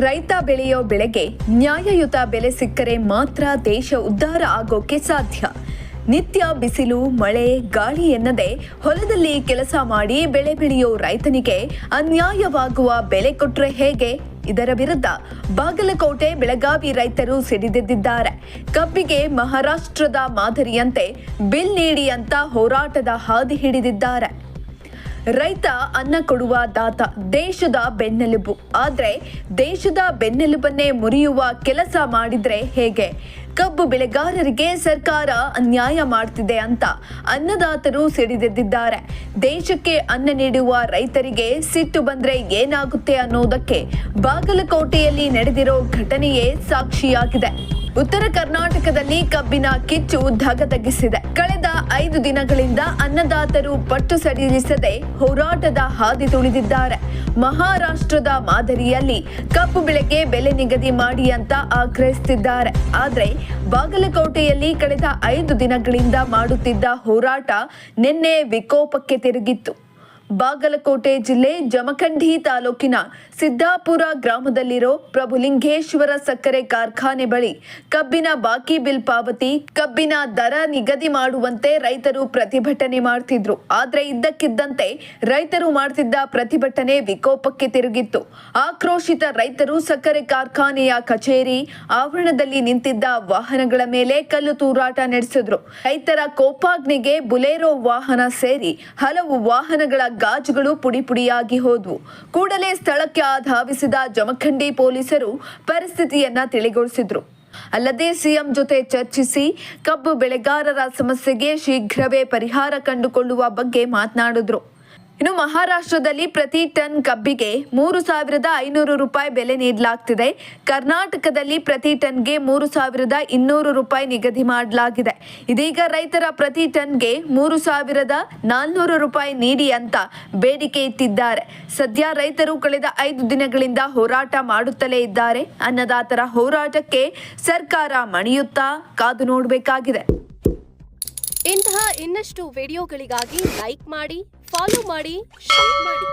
ರೈತ ಬೆಳೆಯೋ ಬೆಳೆಗೆ ನ್ಯಾಯಯುತ ಬೆಲೆ ಸಿಕ್ಕರೆ ಮಾತ್ರ ದೇಶ ಉದ್ಧಾರ ಆಗೋಕೆ ಸಾಧ್ಯ. ನಿತ್ಯ ಬಿಸಿಲು, ಮಳೆ, ಗಾಳಿ ಎನ್ನದೆ ಹೊಲದಲ್ಲಿ ಕೆಲಸ ಮಾಡಿ ಬೆಳೆ ಬೆಳೆಯೋ ರೈತನಿಗೆ ಅನ್ಯಾಯವಾಗುವ ಬೆಲೆ ಕೊಟ್ಟರೆ ಹೇಗೆ? ಇದರ ವಿರುದ್ಧ ಬಾಗಲಕೋಟೆ ಬೆಳಗಾವಿ ರೈತರು ಸಿಡಿದೆದ್ದಿದ್ದಾರೆ. ಕಬ್ಬಿಗೆ ಮಹಾರಾಷ್ಟ್ರದ ಮಾದರಿಯಂತೆ ಬಿಲ್ ನೀಡಿ ಅಂತ ಹೋರಾಟದ ಹಾದಿ ಹಿಡಿದಿದ್ದಾರೆ. ರೈತ ಅನ್ನ ಕೊಡುವ ದಾತ ದೇಶದ ಬೆನ್ನೆಲುಬು. ಆದ್ರೆ ದೇಶದ ಬೆನ್ನೆಲುಬನ್ನೇ ಮುರಿಯುವ ಕೆಲಸ ಮಾಡಿದ್ರೆ ಹೇಗೆ? ಕಬ್ಬು ಬೆಳೆಗಾರರಿಗೆ ಸರ್ಕಾರ ಅನ್ಯಾಯ ಮಾಡ್ತಿದೆ ಅಂತ ಅನ್ನದಾತರು ಸಿಡಿದೆದ್ದಿದ್ದಾರೆ. ದೇಶಕ್ಕೆ ಅನ್ನ ನೀಡುವ ರೈತರಿಗೆ ಸಿಟ್ಟು ಬಂದ್ರೆ ಏನಾಗುತ್ತೆ ಅನ್ನೋದಕ್ಕೆ ಬಾಗಲಕೋಟೆಯಲ್ಲಿ ನಡೆದಿರೋ ಘಟನೆಯೇ ಸಾಕ್ಷಿಯಾಗಿದೆ. ಉತ್ತರ ಕರ್ನಾಟಕದಲ್ಲಿ ಕಬ್ಬಿನ ಕಿಚ್ಚು ಧಗಧಗಿಸಿದೆ. ಕಳೆದ ಐದು ದಿನಗಳಿಂದ ಅನ್ನದಾತರು ಪಟ್ಟು ಸಡಿಲಿಸದೆ ಹೋರಾಟದ ಹಾದಿ ತುಳಿದಿದ್ದಾರೆ. ಮಹಾರಾಷ್ಟ್ರದ ಮಾದರಿಯಲ್ಲಿ ಕಪ್ಪು ಬೆಳೆಗೆ ಬೆಲೆ ನಿಗದಿ ಮಾಡಿ ಅಂತ ಆಗ್ರಹಿಸುತ್ತಿದ್ದಾರೆ ಆದರೆ ಬಾಗಲಕೋಟೆಯಲ್ಲಿ ಕಳೆದ ಐದು ದಿನಗಳಿಂದ ಮಾಡುತ್ತಿದ್ದ ಹೋರಾಟ ನಿನ್ನೆ ವಿಕೋಪಕ್ಕೆ ತಿರುಗಿತ್ತು. ಬಾಗಲಕೋಟೆ ಜಿಲ್ಲೆ ಜಮಖಂಡಿ ತಾಲೂಕಿನ ಸಿದ್ದಾಪುರ ಗ್ರಾಮದಲ್ಲಿರೋ ಪ್ರಭುಲಿಂಗೇಶ್ವರ ಸಕ್ಕರೆ ಕಾರ್ಖಾನೆ ಬಳಿ ಕಬ್ಬಿನ ಬಾಕಿ ಬಿಲ್ ಪಾವತಿ, ಕಬ್ಬಿನ ದರ ನಿಗದಿ ಮಾಡುವಂತೆ ರೈತರು ಪ್ರತಿಭಟನೆ ಮಾಡ್ತಿದ್ರು. ಆದ್ರೆ ಇದ್ದಕ್ಕಿದ್ದಂತೆ ರೈತರು ಮಾಡ್ತಿದ್ದ ಪ್ರತಿಭಟನೆ ವಿಕೋಪಕ್ಕೆ ತಿರುಗಿತ್ತು. ಆಕ್ರೋಶಿತ ರೈತರು ಸಕ್ಕರೆ ಕಾರ್ಖಾನೆಯ ಕಚೇರಿ ಆವರಣದಲ್ಲಿ ನಿಂತಿದ್ದ ವಾಹನಗಳ ಮೇಲೆ ಕಲ್ಲು ತೂರಾಟ ನಡೆಸಿದ್ರು. ರೈತರ ಕೋಪಾಗ್ನಿಗೆ ಬುಲೆರೋ ವಾಹನ ಸೇರಿ ಹಲವು ವಾಹನಗಳ ಗಾಜುಗಳು ಪುಡಿ ಪುಡಿಯಾಗಿ ಹೋದವು. ಕೂಡಲೇ ಸ್ಥಳಕ್ಕೆ ಧಾವಿಸಿದ ಜಮಖಂಡಿ ಪೊಲೀಸರು ಪರಿಸ್ಥಿತಿಯನ್ನ ತಿಳಿಗೊಳಿಸಿದ್ರು. ಅಲ್ಲದೆ ಸಿಎಂ ಜೊತೆ ಚರ್ಚಿಸಿ ಕಬ್ಬು ಬೆಳೆಗಾರರ ಸಮಸ್ಯೆಗೆ ಶೀಘ್ರವೇ ಪರಿಹಾರ ಕಂಡುಕೊಳ್ಳುವ ಬಗ್ಗೆ ಮಾತನಾಡಿದ್ರು. ಇನ್ನು ಮಹಾರಾಷ್ಟ್ರದಲ್ಲಿ ಪ್ರತಿ ಟನ್ ಕಬ್ಬಿಗೆ ಮೂರು ಸಾವಿರದ ಐನೂರು ರೂಪಾಯಿ ಬೆಲೆ ನೀಡಲಾಗ್ತಿದೆ. ಕರ್ನಾಟಕದಲ್ಲಿ ಪ್ರತಿ ಟನ್ಗೆ ಮೂರು ಸಾವಿರದ ಇನ್ನೂರು ರೂಪಾಯಿ ನಿಗದಿ ಮಾಡಲಾಗಿದೆ. ಇದೀಗ ರೈತರ ಪ್ರತಿ ಟನ್ಗೆ ಮೂರು ಸಾವಿರದ ನಾಲ್ನೂರು ರೂಪಾಯಿ ನೀಡಿ ಅಂತ ಬೇಡಿಕೆ ಇಟ್ಟಿದ್ದಾರೆ. ಸದ್ಯ ರೈತರು ಕಳೆದ ಐದು ದಿನಗಳಿಂದ ಹೋರಾಟ ಮಾಡುತ್ತಲೇ ಇದ್ದಾರೆ. ಅನ್ನದಾತರ ಹೋರಾಟಕ್ಕೆ ಸರ್ಕಾರ ಮಣಿಯುತ್ತಾ ಕಾದು ನೋಡಬೇಕಾಗಿದೆ. ಇಂತಹ ಇನ್ನಷ್ಟು ವಿಡಿಯೋಗಳಿಗಾಗಿ ಲೈಕ್ ಮಾಡಿ ಫಾಲೋ ಮಾಡಿ ಶೇರ್ ಮಾಡಿ.